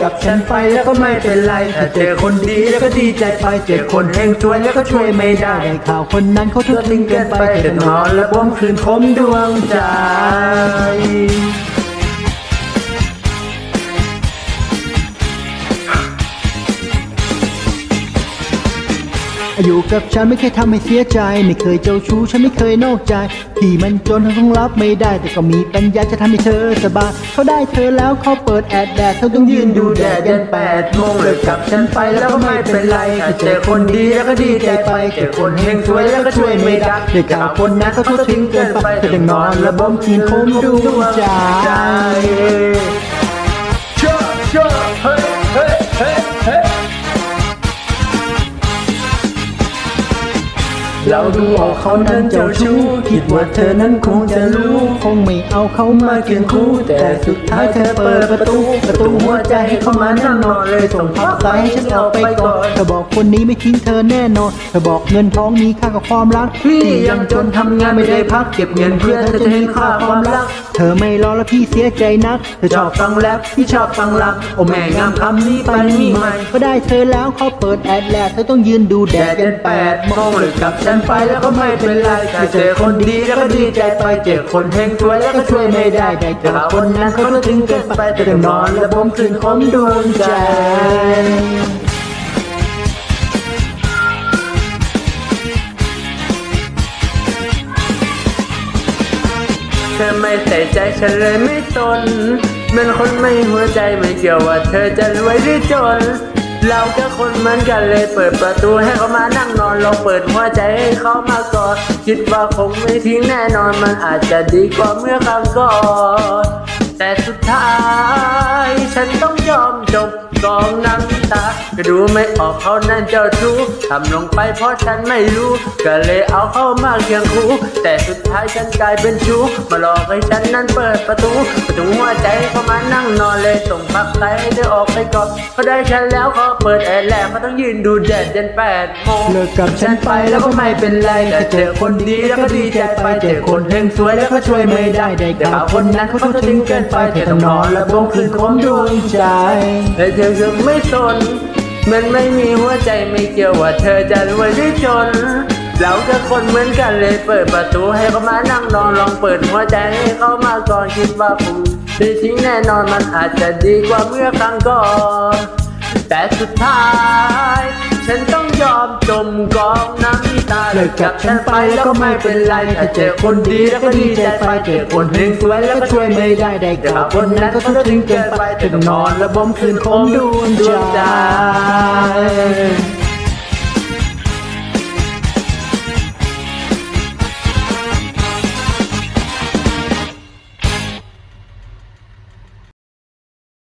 กับฉันไปแล้วก็ไม่เป็นไรถ้าเจอคนดีแล้วก็ดีใจไปเจอคนแห่งช่วยแล้วก็ช่วยไม่ได้ได้ข่าวคนนั้นเขาทุก็กทิ้ทิ้งเกินไปไปจะนอนและผมคืนผมดวงใจ อยู่กับฉันไม่เคยทำให้เสียใจ ไม่เคยเจ้าชู้ฉันไม่เคยนอกใจ ที่มันจนเธอคงรับไม่ได้ แต่ก็มีปัญญาจะทำให้เธอสบายเขาได้เธอแล้วเขาเปิดแอดแดดเธอต้องยืนดูแดดยันแปดโมงเลยกักับฉันไปแล้วก็ไม่เป็นไรเจอคนดีแล้วก็ดีใจไปเจอคนเฮงงช่ช่วยแล้วก็ช่วยไม่ได้ได้ได้ข่าวคนนั้นเขาทุกทิ้งเกินไปแต่ต้องนอนและบ่มคืนคมดวงใจ เราดูออกเขานั้นเจ้าชู้คิดว่าเธอนั้นคงจะรู้ คงไม่เอาเขามาเคีเคียงคู่ แต่สุดท้ายเธอเปิดประตู ตูหัวใจให้เข้ามามานั่นั่งงนนอนเลยส่งพัพักไปไปให้ให้ฉันนออออกกไปก่อนเธอบอกคนนี้ไม่ทิ้งเธอแน่นอนเธอบอกเงินทองมีค่ากับความรักพี่ยังจนทำงานไม่ได้พักเก็บเงินเพื่อเธอจะเห็นค่าความรัก เธอไม่รอแล้วพี่เสียใจนักเธอชอบฟังแรปพี่ชอบฟังรักโอ้แม่งามคำนี้ไปนี่ใหม่ก็ได้เธอแล้วเขาเปิดแอดแลดเธอต้องยืนดูแดดดดยันแปดโมโมงงเลยกับฉันไปแล้วก็ไม่เป็นไรถ้าเจอคนดีแล้วก็ดีใจไปเจอคนเฮงช่วยแล้วก็ช่วยไม่ได้แต่เจอคนนั้นเขาถึงเกินไปแต่นอนแล้วะผมคืนคมดวงใจเธอไม่ใส่ใจฉันเลยไม่ตนเป็นคนไม่หัวใจไม่เกี่ยวว่าเธอจะรวยหรือจน เราแค่คนเหมือนกันเลยเปิดประตูให้เขามานั่งนอนลองเปิดหัวใจให้เขามาก่อนคิดว่าคงไม่ทิ้งแน่นอนมันอาจจะดีกว่าเมื่อครั้งก่อนแต่สุด ฉันต้องยอมจบกองน้น ก็ดูไม่ออกเขานั่นเจ้าชู้ทำลงไปเพราะฉันไม่รู้ ก็เลยเอาเข้ามาเคียงคู่แต่สุดท้ายฉันกลายเป็นชู้มาหลอกให้ฉันนั้นเปิดประตูประตูหัวใจเขามานั่งนอนเลยส่งพักใจให้อออกไปก่อนเขาได้ฉันแล้วเขาเปิดแอร์แลเขาต้องยืนดูแดดยันแปดโมงเลิกกับฉันไปแล้วก็ไม่เป็นไรแต่เจอคนดีแล้วก็ดีใจไปเจอคนเฮงสวยแล้วก็ช่วยไม่ได้ได้ข่าวคนนั้นเขาก็ทิ้งเกินไปเธอต้องนอนและบ่งคืนคมดวงใจแต่เธอยังไม่สน มันไม่มีหัวใจไม่เกี่ยวว่าเธอจะรวยหรือจน เราแค่คนเหมือนกันเลยเปิดประตูให้เขามานั่งนอนลองเปิดหัวใจให้เขามาก่อนคิดว่าคงไม่ทิ้งแน่นอนมันอาจจะดีกว่าเมื่อครั้งก่อน แต่สุดท้ายฉันต้องยอมจมกองน้ำตาเลิกกับฉันไปแล้วก็ไม่เป็นไรถ้าเจอคนดีแล้วก็ดีใจไปเจอคนเฮงสวยแล้วก็ช่วยไม่ได้ได้ข่าวคนนั้นเขาทุกทิ้งเกินไปเธอต้องนอนและบ่มคืนคมดวงใจ